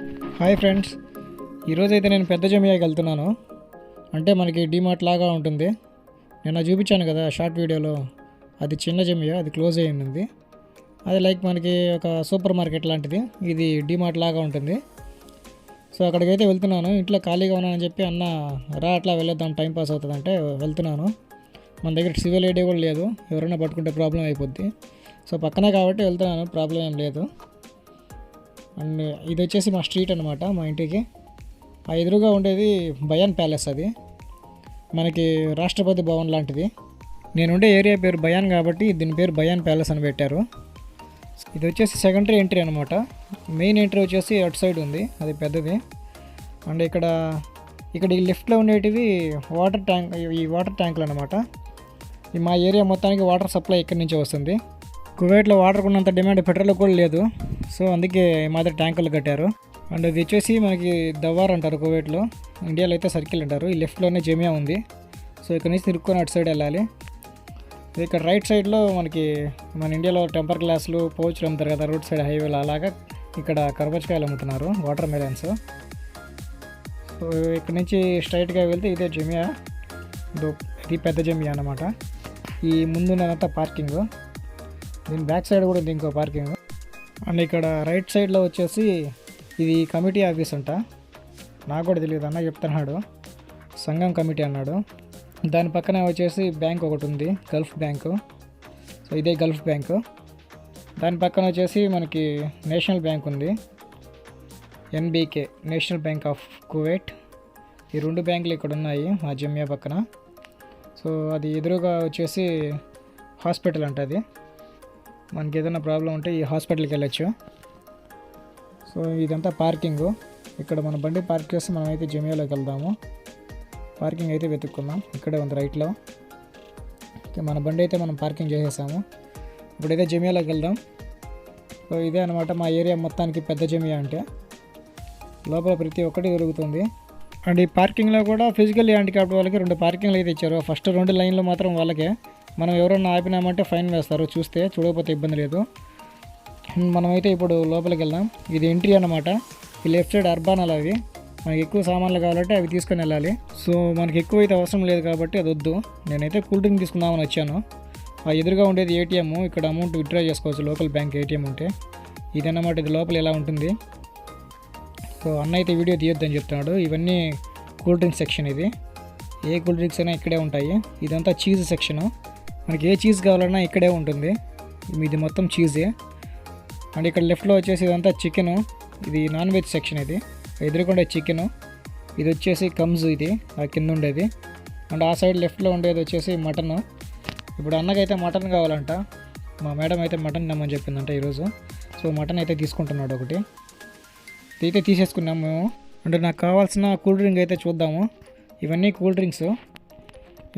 Hi friends. ఈరోజైతే నేను పెద్ద జమియాకి వెళ్తున్నాను. అంటే మనకి డిమార్ట్ లాగా ఉంటుంది. నేను చూపించాను కదా షార్ట్ వీడియోలో. అది చిన్న జమియా అది క్లోజ్ అయ్యింది అది లైక్ మనకి ఒక సూపర్ మార్కెట్ లాంటిది. ఇది డిమార్ట్ లాగా ఉంటుంది. సో అక్కడికైతే వెళ్తున్నాను. ఇంట్లో ఖాళీగా ఉన్నానని చెప్పి అన్న రా అట్లా వెళ్ళొద్దాం టైం పాస్ అవుతుంది అంటే వెళ్తున్నాను. మన దగ్గర సివిల్ ఐడి కూడా లేదు. ఎవరైనా పట్టుకుంటే ప్రాబ్లం అయిపోద్ది. సో పక్కనే కాబట్టి వెళ్తున్నాను. ప్రాబ్లం ఏం లేదు. అండ్ ఇది వచ్చేసి మా స్ట్రీట్ అనమాట మా ఇంటికి. ఆ ఎదురుగా ఉండేది బయాన్ ప్యాలెస్ అది. మనకి రాష్ట్రపతి భవన్ లాంటిది. నేను ఉండే ఏరియా పేరు బయాన్ కాబట్టి దీని పేరు బయాన్ ప్యాలెస్ అని పెట్టారు. ఇది వచ్చేసి సెకండరీ ఎంట్రీ అనమాట మెయిన్ ఎంట్రీ వచ్చేసి అటు సైడ్ ఉంది అది పెద్దది. అండ్ ఇక్కడ ఇక్కడ ఈ లిఫ్ట్లో ఉండేటివి వాటర్ ట్యాంక్ ఈ వాటర్ ట్యాంకులు అనమాట ఈ మా ఏరియా మొత్తానికి వాటర్ సప్లై ఇక్కడి నుంచి వస్తుంది. కువైట్లో వాటర్ ఉన్నంత డిమాండ్ పెట్రోల్ కూడా లేదు. సో అందుకే ఈ మాదిరి ట్యాంకులు కట్టారు. అండ్ ఇది వచ్చేసి మనకి దవ్వార్ అంటారు కువైట్లో. ఇండియాలో అయితే సర్కిల్ అంటారు. ఈ లెఫ్ట్లోనే జమియా ఉంది. సో ఇక్కడ నుంచి తిరుక్కొని అటు సైడ్ వెళ్ళాలి. ఇక్కడ రైట్ సైడ్లో మనకి మన ఇండియాలో టెంపర్ గ్లాసులు పౌచ్లు అమ్ముతారు కదా రోడ్ సైడ్ హైవేలో అలాగా ఇక్కడ కరబచ్చకాయలు అమ్ముతున్నారు వాటర్ మెలన్స్. సో ఇక్కడ నుంచి స్ట్రైట్గా వెళ్తే ఇదే జమియా. ఇది పెద్ద జమియా అన్నమాట. ఈ ముందున్నదంతా పార్కింగ్ దీని బ్యాక్ సైడ్ కూడా ఉంది ఇంకో పార్కింగ్ అండ్ ఇక్కడ రైట్ సైడ్లో వచ్చేసి ఇది కమిటీ ఆఫీస్ అంట. నాకు కూడా తెలియదు అన్న చెప్తున్నాడు. సంఘం కమిటీ అన్నాడు. దాని పక్కన వచ్చేసి బ్యాంక్ ఒకటి ఉంది గల్ఫ్ బ్యాంకు. సో ఇదే గల్ఫ్ బ్యాంకు. దాని పక్కన వచ్చేసి మనకి నేషనల్ బ్యాంక్ ఉంది. NBK National Bank of Kuwait. ఈ రెండు బ్యాంకులు ఇక్కడ ఉన్నాయి మా జమ్యా పక్కన. సో అది ఎదురుగా వచ్చేసి హాస్పిటల్ అంట అది. మనకి ఏదైనా ప్రాబ్లం ఉంటే ఈ హాస్పిటల్కి వెళ్ళచ్చు. సో ఇదంతా పార్కింగు. ఇక్కడ మన బండి పార్క్ చేస్తే మనం అయితే వెళ్దాము. పార్కింగ్ అయితే వెతుక్కుందాం. ఇక్కడే ఉంది రైట్లో. ఓకే మన బండి అయితే మనం పార్కింగ్ చేసేసాము. ఇప్పుడైతే జమియాలోకి వెళ్దాం. సో ఇదే అనమాట మా ఏరియా మొత్తానికి పెద్ద జమియా అంటే. లోపల ప్రతి ఒక్కటి దొరుకుతుంది. అండ్ ఈ పార్కింగ్లో కూడా ఫిజికల్ హ్యాండిక్యాప్ట్ వాళ్ళకి రెండు పార్కింగ్లు అయితే ఇచ్చారు. ఫస్ట్ రెండు లైన్లు మాత్రం వాళ్ళకే. మనం ఎవరన్నా ఆపినామంటే ఫైన్ వేస్తారు. చూస్తే చూడకపోతే ఇబ్బంది లేదు. మనమైతే ఇప్పుడు లోపలికి వెళ్దాం. ఇది ఎంట్రీ అన్నమాట. ఈ లెఫ్ట్ సైడ్ అర్బానాలు అవి. మనకి ఎక్కువ సామాన్లు కావాలంటే అవి తీసుకొని వెళ్ళాలి. సో మనకి ఎక్కువ అయితే అవసరం లేదు కాబట్టి అది వద్దు. నేనైతే కూల్ డ్రింక్ తీసుకుందామని వచ్చాను. ఆ ఎదురుగా ఉండేది ఏటీఎం. ఇక్కడ అమౌంట్ విత్డ్రా చేసుకోవచ్చు. లోకల్ బ్యాంక్ ఏటీఎం ఉంటే. ఇదన్నమాట. ఇది లోపల ఎలా ఉంటుంది. సో అన్న అయితే వీడియో తీయొద్దని చెప్తున్నాడు. ఇవన్నీ కూల్ డ్రింక్స్ సెక్షన్ ఇది. ఏ కూల్ డ్రింక్స్ అయినా ఇక్కడే ఉంటాయి. ఇదంతా చీజ్ సెక్షను. మనకి ఏ చీజ్ కావాలన్నా ఇక్కడే ఉంటుంది. ఇది మొత్తం చీజే అండ్ ఇక్కడ లెఫ్ట్లో వచ్చేసి ఇదంతా చికెను ఇది నాన్ వెజ్ సెక్షన్ ఇది. ఎదురుకుండే చికెను ఇది వచ్చేసి కమ్స్ ఇది. ఆ కింద ఉండేది. అండ్ ఆ సైడ్ లెఫ్ట్లో ఉండేది వచ్చేసి మటను ఇప్పుడు అన్నకైతే మటన్ కావాలంట. మా మేడం అయితే మటన్ నమ్మని చెప్పిందంట ఈరోజు. సో మటన్ అయితే తీసుకుంటున్నాడు ఒకటి. అయితే తీసేసుకున్నాం మేము. అంటే నాకు కావాల్సిన కూల్ డ్రింక్ అయితే చూద్దాము. ఇవన్నీ కూల్ డ్రింక్స్.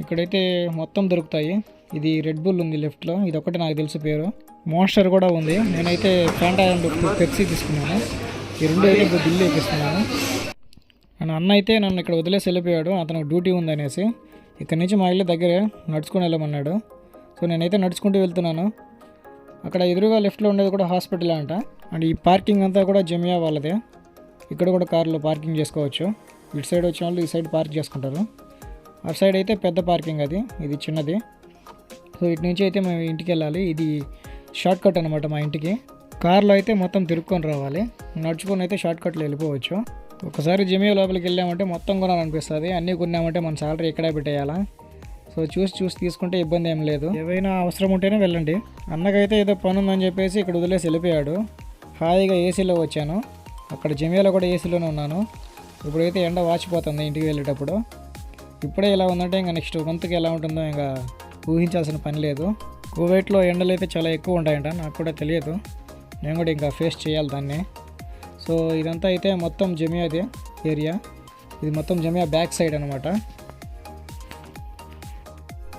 ఇక్కడైతే మొత్తం దొరుకుతాయి. ఇది రెడ్ బుల్ ఉంది లెఫ్ట్లో. ఇది ఒకటి నాకు తెలుసు పేరు. మోన్స్టర్ కూడా ఉంది. నేనైతే ఫ్యాంటా అండ్ పెప్సీ తీసుకున్నాను. ఈ రెండు అయితే ఇప్పుడు బిల్లు ఎక్కిస్తున్నాను అండ్ అన్న అయితే నన్ను ఇక్కడ వదిలేసి వెళ్ళిపోయాడు. అతనికి డ్యూటీ ఉందనేసి. ఇక్కడ నుంచి మా ఇల్లు దగ్గరే నడుచుకొని వెళ్ళమన్నాడు. సో నేనైతే నడుచుకుంటూ వెళ్తున్నాను. అక్కడ ఎదురుగా లెఫ్ట్లో ఉండేది కూడా హాస్పిటల్ అంట. అండ్ ఈ పార్కింగ్ అంతా కూడా జమియా వాళ్ళదే. ఇక్కడ కూడా కార్లో పార్కింగ్ చేసుకోవచ్చు. ఇటు సైడ్ వచ్చిన వాళ్ళు ఈ సైడ్ పార్క్ చేసుకుంటారు. అటు సైడ్ అయితే పెద్ద పార్కింగ్ అది. ఇది చిన్నది. సో ఇటు నుంచి అయితే మేము ఇంటికి వెళ్ళాలి. ఇది షార్ట్ కట్ అనమాట మా ఇంటికి. కార్లో అయితే మొత్తం తిరుక్కొని రావాలి. నడుచుకొని అయితే షార్ట్ కట్లో వెళ్ళిపోవచ్చు. ఒకసారి జమియా లోపలికి వెళ్ళామంటే మొత్తం కొనాలనిపిస్తుంది. అన్నీ కొన్నామంటే మన సాలరీ ఇక్కడే పెట్టేయాలా? సో చూసి చూసి తీసుకుంటే ఇబ్బంది ఏం లేదు. ఏవైనా అవసరం ఉంటేనే వెళ్ళండి. అన్నకైతే ఏదో పని ఉందని చెప్పేసి ఇక్కడ వదిలేసి వెళ్ళిపోయాడు. హాయిగా ఏసీలో వచ్చాను. అక్కడ జమియాలో కూడా ఏసీలోనే ఉన్నాను. ఇప్పుడైతే ఎండ వాచిపోతుంది ఇంటికి వెళ్ళేటప్పుడు. ఇప్పుడే ఇలా ఉందంటే ఇంకా నెక్స్ట్ మంత్కి ఎలా ఉంటుందో ఇంకా ఊహించాల్సిన పని లేదు. కువైట్లో ఎండలు అయితే చాలా ఎక్కువ ఉంటాయంట. నాకు కూడా తెలియదు. నేను కూడా ఇంకా ఫేస్ చేయాలి దాన్ని. సో ఇదంతా అయితే మొత్తం జమియాది ఏరియా. ఇది మొత్తం జమియా బ్యాక్ సైడ్ అనమాట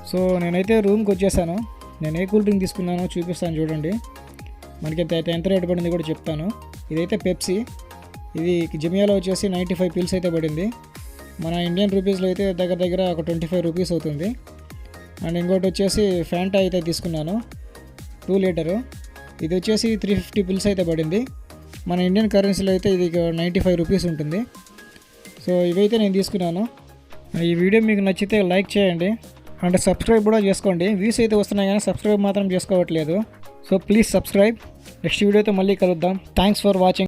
సో నేనైతే రూమ్కి వచ్చేసాను. నేను ఏ కూల్ డ్రింక్ తీసుకున్నానో చూపిస్తాను చూడండి. మనకి అయితే ఎంత రేటు పడింది కూడా చెప్తాను. ఇదైతే పెప్సీ. ఇది జమియాలో వచ్చేసి నైంటీ ఫైవ్ పిల్స్ అయితే పడింది. మన ఇండియన్ రూపీస్లో అయితే దగ్గర దగ్గర ఒక ట్వంటీ ఫైవ్ రూపీస్ అవుతుంది. అండ్ ఇంకోటి వచ్చేసి ఫ్యాంటా అయితే తీసుకున్నాను. టూ లీటరు ఇది వచ్చేసి త్రీ ఫిఫ్టీ పిల్స్ అయితే పడింది. మన ఇండియన్ కరెన్సీలో అయితే ఇది నైంటీ ఫైవ్ రూపీస్ ఉంటుంది. సో ఇవైతే నేను తీసుకున్నాను. ఈ వీడియో మీకు నచ్చితే లైక్ చేయండి. అండ్ సబ్స్క్రైబ్ కూడా చేసుకోండి. వ్యూస్ అయితే వస్తున్నాయి కానీ సబ్స్క్రైబ్ మాత్రం చేసుకోవట్లేదు. సో ప్లీజ్ సబ్స్క్రైబ్ నెక్స్ట్ వీడియోతో మళ్ళీ కలుద్దాం. Thanks for watching